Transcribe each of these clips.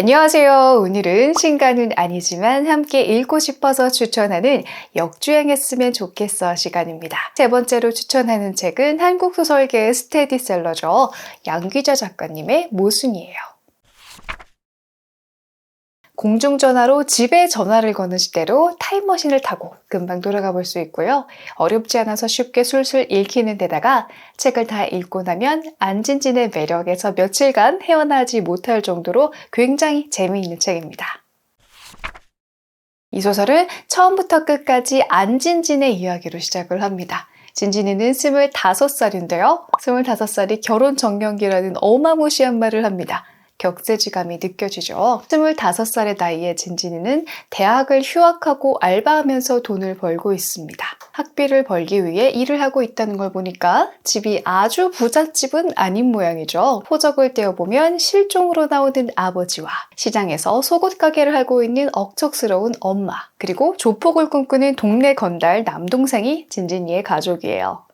안녕하세요. 오늘은 신간은 아니지만 함께 읽고 싶어서 추천하는 역주행했으면 좋겠어 시간입니다. 세 번째로 추천하는 책은 한국 소설계의 스테디셀러죠. 양귀자 작가님의 모순이에요. 공중전화로 집에 전화를 거는 시대로 타임머신을 타고 금방 돌아가 볼 수 있고요. 어렵지 않아서 쉽게 술술 읽히는 데다가 책을 다 읽고 나면 안진진의 매력에서 며칠간 헤어나지 못할 정도로 굉장히 재미있는 책입니다. 이 소설은 처음부터 끝까지 안진진의 이야기로 시작을 합니다. 진진이는 25살인데요. 25살이 결혼 정년기라는 어마무시한 말을 합니다. 격세지감이 느껴지죠. 25살의 나이에 진진이는 대학을 휴학하고 알바하면서 돈을 벌고 있습니다. 학비를 벌기 위해 일을 하고 있다는 걸 보니까 집이 아주 부잣집은 아닌 모양이죠. 포적을 떼어보면 실종으로 나오는 아버지와 시장에서 속옷 가게를 하고 있는 억척스러운 엄마, 그리고 조폭을 꿈꾸는 동네 건달 남동생이 진진이의 가족이에요.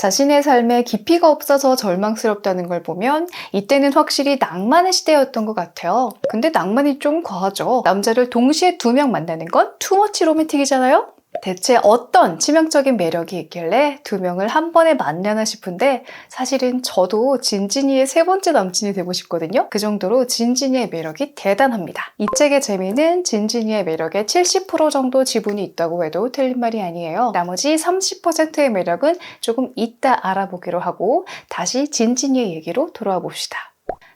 자신의 삶에 깊이가 없어서 절망스럽다는 걸 보면 이때는 확실히 낭만의 시대였던 것 같아요. 근데 낭만이 좀 과하죠. 남자를 동시에 두 명 만나는 건 투머치 로맨틱이잖아요? 대체 어떤 치명적인 매력이 있길래 두 명을 한 번에 만나나 싶은데 사실은 저도 진진이의 세 번째 남친이 되고 싶거든요. 그 정도로 진진이의 매력이 대단합니다. 이 책의 재미는 진진이의 매력의 70% 정도 지분이 있다고 해도 틀린 말이 아니에요. 나머지 30%의 매력은 조금 이따 알아보기로 하고 다시 진진이의 얘기로 돌아와 봅시다.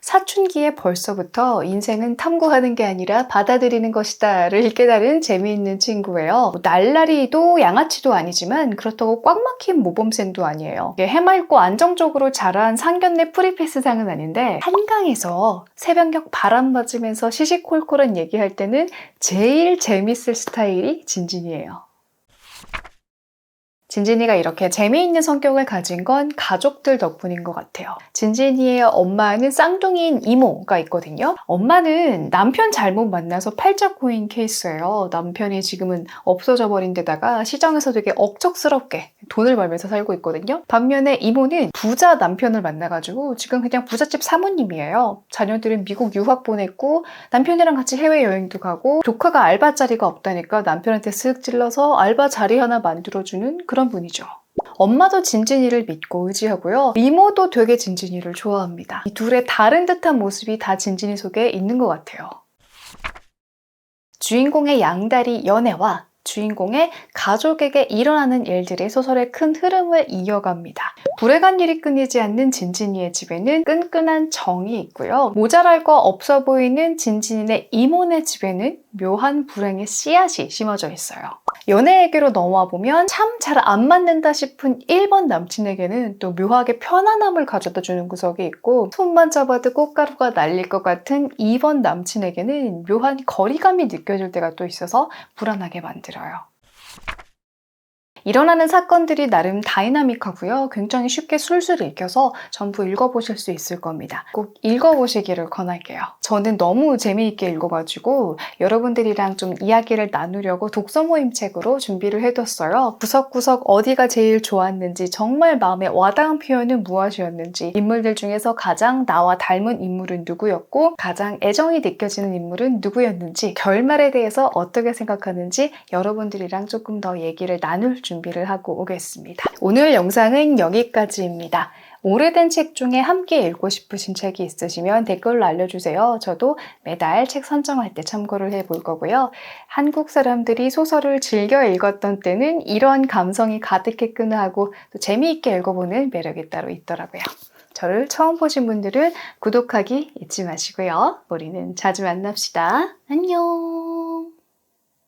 사춘기에 벌써부터 인생은 탐구하는 게 아니라 받아들이는 것이다를 깨달은 재미있는 친구예요. 뭐 날라리도 양아치도 아니지만 그렇다고 꽉 막힌 모범생도 아니에요. 해맑고 안정적으로 자란 상견례 프리패스상은 아닌데 한강에서 새벽녘 바람 맞으면서 시시콜콜한 얘기할 때는 제일 재밌을 스타일이 진진이에요. 진진이가 이렇게 재미있는 성격을 가진 건 가족들 덕분인 것 같아요. 진진이의 엄마는 쌍둥이인 이모가 있거든요. 엄마는 남편 잘못 만나서 팔자 꼬인 케이스예요. 남편이 지금은 없어져 버린 데다가 시장에서 되게 억척스럽게 돈을 벌면서 살고 있거든요. 반면에 이모는 부자 남편을 만나가지고 지금 그냥 부잣집 사모님이에요. 자녀들은 미국 유학 보냈고 남편이랑 같이 해외여행도 가고 조카가 알바 자리가 없다니까 남편한테 쓱 찔러서 알바 자리 하나 만들어주는 그런 분이죠. 엄마도 진진이를 믿고 의지하고요. 이모도 되게 진진이를 좋아합니다. 이 둘의 다른 듯한 모습이 다 진진이 속에 있는 것 같아요. 주인공의 양다리 연애와 주인공의 가족에게 일어나는 일들이 소설의 큰 흐름을 이어갑니다. 불행한 일이 끊이지 않는 진진이의 집에는 끈끈한 정이 있고요. 모자랄 거 없어 보이는 진진이의 이모네 집에는 묘한 불행의 씨앗이 심어져 있어요. 연애에게로 넘어와 보면 참 잘 안 맞는다 싶은 1번 남친에게는 또 묘하게 편안함을 가져다 주는 구석이 있고 손만 잡아도 꽃가루가 날릴 것 같은 2번 남친에게는 묘한 거리감이 느껴질 때가 또 있어서 불안하게 만들어요. 일어나는 사건들이 나름 다이나믹하고요. 굉장히 쉽게 술술 읽혀서 전부 읽어보실 수 있을 겁니다. 꼭 읽어보시기를 권할게요. 저는 너무 재미있게 읽어가지고 여러분들이랑 좀 이야기를 나누려고 독서 모임 책으로 준비를 해뒀어요. 구석구석 어디가 제일 좋았는지 정말 마음에 와닿은 표현은 무엇이었는지 인물들 중에서 가장 나와 닮은 인물은 누구였고 가장 애정이 느껴지는 인물은 누구였는지 결말에 대해서 어떻게 생각하는지 여러분들이랑 조금 더 얘기를 나눌 준 준비를 하고 오겠습니다. 오늘 영상은 여기까지입니다. 오래된 책 중에 함께 읽고 싶으신 책이 있으시면 댓글로 알려주세요. 저도 매달 책 선정할 때 참고를 해볼 거고요. 한국 사람들이 소설을 즐겨 읽었던 때는 이런 감성이 가득했구나 하고 또 재미있게 읽어보는 매력이 따로 있더라고요. 저를 처음 보신 분들은 구독하기 잊지 마시고요. 우리는 자주 만납시다. 안녕!